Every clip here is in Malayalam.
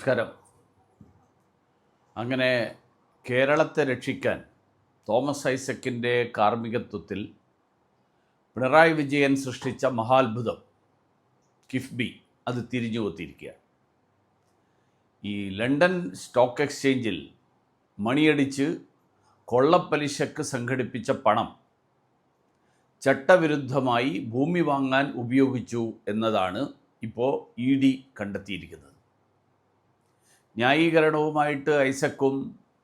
നമസ്കാരം. അങ്ങനെ കേരളത്തെ രക്ഷിക്കാൻ തോമസ് ഐസക്കിന്റെ കാർമ്മികത്വത്തിൽ പിണറായി വിജയൻ സൃഷ്ടിച്ച മഹാത്ഭുതം കിഫ്ബി അത് തിരിഞ്ഞു കൊത്തിയിരിക്കുകയാണ് ഈ ലണ്ടൻ സ്റ്റോക്ക് എക്സ്ചേഞ്ചിൽ മണിയടിച്ച് കൊള്ളപ്പലിശക്ക് സംഘടിപ്പിച്ച പണം ചട്ടവിരുദ്ധമായി ഭൂമി വാങ്ങാൻ ഉപയോഗിച്ചു എന്നതാണ് ഇപ്പോൾ ഇ ഡി കണ്ടെത്തിയിരിക്കുന്നത്. ന്യായീകരണവുമായിട്ട് ഐസക്കും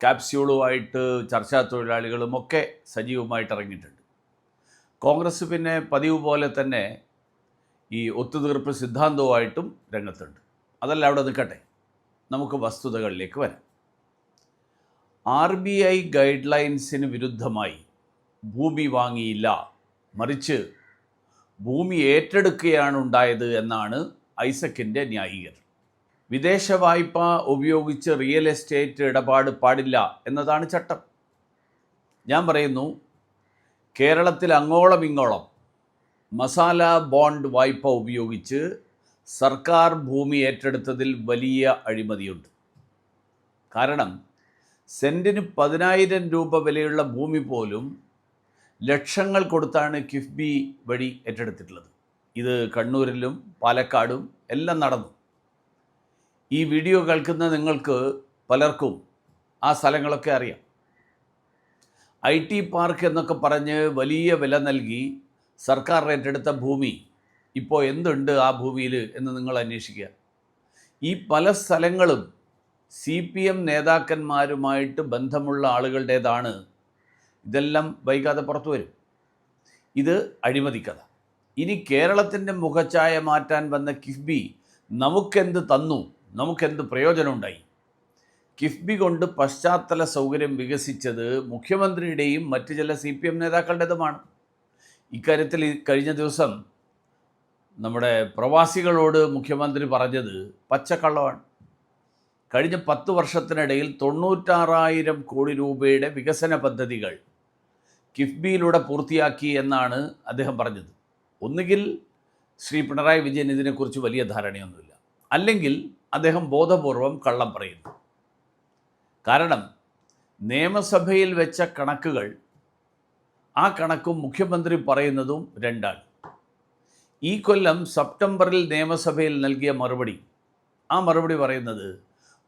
കാപ്സ്യൂളുമായിട്ട് ചർച്ചാ തൊഴിലാളികളും ഒക്കെ സജീവമായിട്ട് ഇറങ്ങിയിട്ടുണ്ട്. കോൺഗ്രസ് പിന്നെ പതിവ് പോലെ തന്നെ ഈ ഒത്തുതീർപ്പ് സിദ്ധാന്തവുമായിട്ടും രംഗത്തുണ്ട്. അതല്ല അവിടെ നിൽക്കട്ടെ. നമുക്ക് വസ്തുതകളിലേക്ക് വരാം. ആർ ബി ഐ ഗൈഡ് ലൈൻസിന് വിരുദ്ധമായി ഭൂമി വാങ്ങിയില്ല മറിച്ച് ഭൂമി ഏറ്റെടുക്കുകയാണ് ഉണ്ടായത് എന്നാണ് ഐസക്കിന്റെ ന്യായീകരണം. വിദേശ വായ്പ ഉപയോഗിച്ച് റിയൽ എസ്റ്റേറ്റ് ഇടപാട് പാടില്ല എന്നതാണ് ചട്ടം. ഞാൻ പറയുന്നു കേരളത്തിൽ അങ്ങോളം ഇങ്ങോളം മസാല ബോണ്ട് വായ്പ ഉപയോഗിച്ച് സർക്കാർ ഭൂമി ഏറ്റെടുത്തതിൽ വലിയ അഴിമതിയുണ്ട്. കാരണം സെന്റിന് പതിനായിരം രൂപ വിലയുള്ള ഭൂമി പോലും ലക്ഷങ്ങൾ കൊടുത്താണ് കിഫ്ബി വഴി ഏറ്റെടുത്തിട്ടുള്ളത്. ഇത് കണ്ണൂരിലും പാലക്കാടും എല്ലാം നടന്നു. ഈ വീഡിയോ കേൾക്കുന്ന നിങ്ങൾക്ക് പലർക്കും ആ സ്ഥലങ്ങളൊക്കെ അറിയാം. ഐ ടി പാർക്ക് എന്നൊക്കെ പറഞ്ഞ് വലിയ വില നൽകി സർക്കാർ ഏറ്റെടുത്ത ഭൂമി ഇപ്പോൾ എന്തുണ്ട് ആ ഭൂമിയിൽ എന്ന് നിങ്ങൾ അന്വേഷിക്കുക. ഈ പല സ്ഥലങ്ങളും സി പി എം നേതാക്കന്മാരുമായിട്ട് ബന്ധമുള്ള ആളുകളുടേതാണ്. ഇതെല്ലാം വൈകാതെ പുറത്തു വരും. ഇത് അഴിമതി കഥ. ഇനി കേരളത്തിന്റെ മുഖച്ഛായ മാറ്റാൻ വന്ന കിഫ്ബി നമുക്കെന്ത് തന്നു? നമുക്കെന്ത് പ്രയോജനമുണ്ടായി? കിഫ്ബി കൊണ്ട് പശ്ചാത്തല സൗകര്യം വികസിച്ചത് മുഖ്യമന്ത്രിയുടെയും മറ്റ് ചില സി പി എം നേതാക്കളുടേതുമാണ്. ഇക്കാര്യത്തിൽ കഴിഞ്ഞ ദിവസം നമ്മുടെ പ്രവാസികളോട് മുഖ്യമന്ത്രി പറഞ്ഞത് പച്ചക്കള്ളമാണ്. കഴിഞ്ഞ പത്ത് വർഷത്തിനിടയിൽ തൊണ്ണൂറ്റാറായിരം കോടി രൂപയുടെ വികസന പദ്ധതികൾ കിഫ്ബിയിലൂടെ പൂർത്തിയാക്കി എന്നാണ് അദ്ദേഹം പറഞ്ഞത്. ഒന്നുകിൽ ശ്രീ പിണറായി വിജയൻ ഇതിനെക്കുറിച്ച് വലിയ ധാരണയൊന്നുമില്ല. അല്ലെങ്കിൽ അദ്ദേഹം ബോധപൂർവം കള്ളം പറയുന്നു. കാരണം നിയമസഭയിൽ വെച്ച കണക്കുകൾ ആ കണക്കും മുഖ്യമന്ത്രി പറയുന്നതും രണ്ടാണ്. ഈ കൊല്ലം സെപ്റ്റംബറിൽ നിയമസഭയിൽ നൽകിയ മറുപടി ആ മറുപടി പറയുന്നത്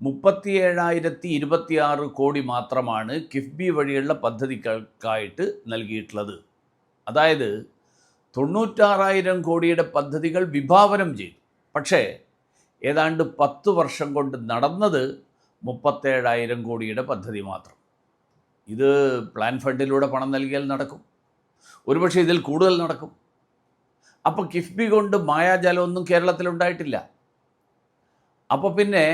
മുപ്പത്തിയേഴായിരത്തി ഇരുപത്തിയാറ് കോടി മാത്രമാണ് കിഫ്ബി വഴിയുള്ള പദ്ധതികൾക്കായിട്ട് നൽകിയിട്ടുള്ളത്. അതായത് തൊണ്ണൂറ്റാറായിരം കോടിയുടെ പദ്ധതികൾ വിഭാവനം ചെയ്തു. പക്ഷേ ഏതാണ്ട് പത്ത് വർഷം കൊണ്ട് നടന്നത് മുപ്പത്തേഴായിരം കോടിയുടെ പദ്ധതി മാത്രം. ഇത് പ്ലാൻ ഫണ്ടിലൂടെ പണം നൽകിയാൽ നടക്കും. ഒരുപക്ഷെ ഇതിൽ കൂടുതൽ നടക്കും. അപ്പോൾ കിഫ്ബി കൊണ്ട് മായാജാലമൊന്നും കേരളത്തിലുണ്ടായിട്ടില്ല അപ്പോൾ പിന്നെ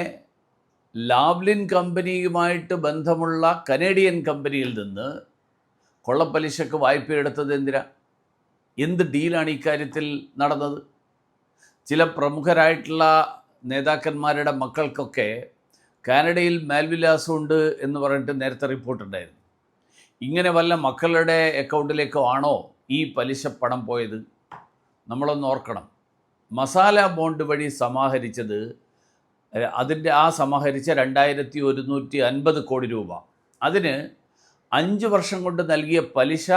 ലാവ്ലിൻ കമ്പനിയുമായിട്ട് ബന്ധമുള്ള കനേഡിയൻ കമ്പനിയിൽ നിന്ന് കൊള്ളപ്പലിശക്ക് വായ്പ എടുത്തത് എന്തിനാ? എന്ത് ഡീലാണ് ഇക്കാര്യത്തിൽ നടന്നത്? ചില പ്രമുഖരായിട്ടുള്ള നേതാക്കന്മാരുടെ മക്കൾക്കൊക്കെ കാനഡയിൽ മേൽവിലാസമുണ്ട് എന്ന് പറഞ്ഞിട്ട് നേരത്തെ റിപ്പോർട്ടുണ്ടായിരുന്നു ഇങ്ങനെ വല്ല മക്കളുടെ അക്കൗണ്ടിലേക്കോ ആണോ ഈ പലിശ പണം പോയത്? നമ്മളൊന്ന് ഓർക്കണം. മസാല ബോണ്ട് വഴി സമാഹരിച്ചത് അതിന്റെ ആ സമാഹരിച്ച രണ്ടായിരത്തി ഒരുന്നൂറ്റി അൻപത് കോടി രൂപ. അതിന് അഞ്ച് വർഷം കൊണ്ട് നൽകിയ പലിശ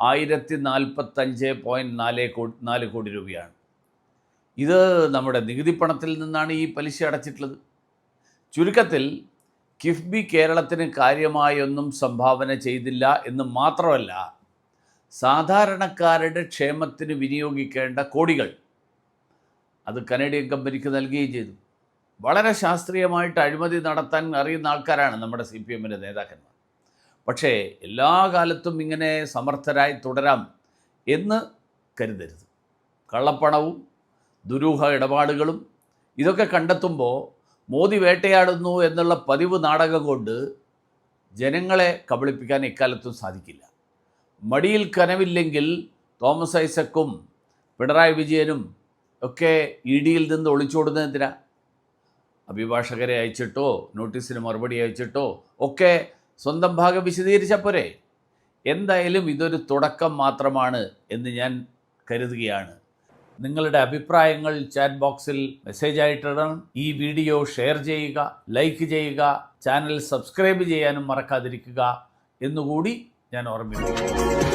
ആയിരത്തി നാൽപ്പത്തഞ്ച് പോയിന്റ് നാല് കോടി നാല് കോടി രൂപയാണ്. ഇത് നമ്മുടെ നികുതി പണത്തിൽ നിന്നാണ് ഈ പലിശ അടച്ചിട്ടുള്ളത്. ചുരുക്കത്തിൽ കിഫ്ബി കേരളത്തിന് കാര്യമായൊന്നും സംഭാവന ചെയ്തില്ല എന്ന് മാത്രമല്ല സാധാരണക്കാരുടെ ക്ഷേമത്തിന് വിനിയോഗിക്കേണ്ട കോടികൾ അത് കനേഡിയൻ കമ്പനിക്ക് നൽകുകയും ചെയ്തു. വളരെ ശാസ്ത്രീയമായിട്ട് അഴിമതി നടത്താൻ അറിയുന്ന ആൾക്കാരാണ് നമ്മുടെ സി പി എമ്മിന്റെ നേതാക്കന്മാർ. പക്ഷേ എല്ലാ കാലത്തും ഇങ്ങനെ സമർത്ഥരായി തുടരാം എന്ന് കരുതരുത്. കള്ളപ്പണവും ദുരൂഹ ഇടപാടുകളും ഇതൊക്കെ കണ്ടെത്തുമ്പോൾ മോദി വേട്ടയാടുന്നു എന്നുള്ള പതിവ് നാടകം കൊണ്ട് ജനങ്ങളെ കബളിപ്പിക്കാൻ ഇക്കാലത്തും സാധിക്കില്ല. മടിയിൽ കനവില്ലെങ്കിൽ തോമസ് ഐസക്കും പിണറായി വിജയനും ഒക്കെ ഇ ഡിയിൽ നിന്ന് ഒളിച്ചോടുന്നത് അഭിഭാഷകരെ അയച്ചിട്ടോ നോട്ടീസിന് മറുപടി അയച്ചിട്ടോ ഒക്കെ സ്വന്തം ഭാഗം വിശദീകരിച്ചാൽ പോരെ? എന്തായാലും ഇതൊരു തുടക്കം മാത്രമാണ് എന്ന് ഞാൻ കരുതുകയാണ്. നിങ്ങളുടെ അഭിപ്രായങ്ങൾ ചാറ്റ് ബോക്സിൽ മെസ്സേജ് ആയിട്ടിടണം. ഈ വീഡിയോ ഷെയർ ചെയ്യുക ലൈക്ക് ചെയ്യുക ചാനൽ സബ്സ്ക്രൈബ് ചെയ്യാനും മറക്കാതിരിക്കുക എന്നുകൂടി ഞാൻ ഓർമ്മിപ്പിക്കുന്നു.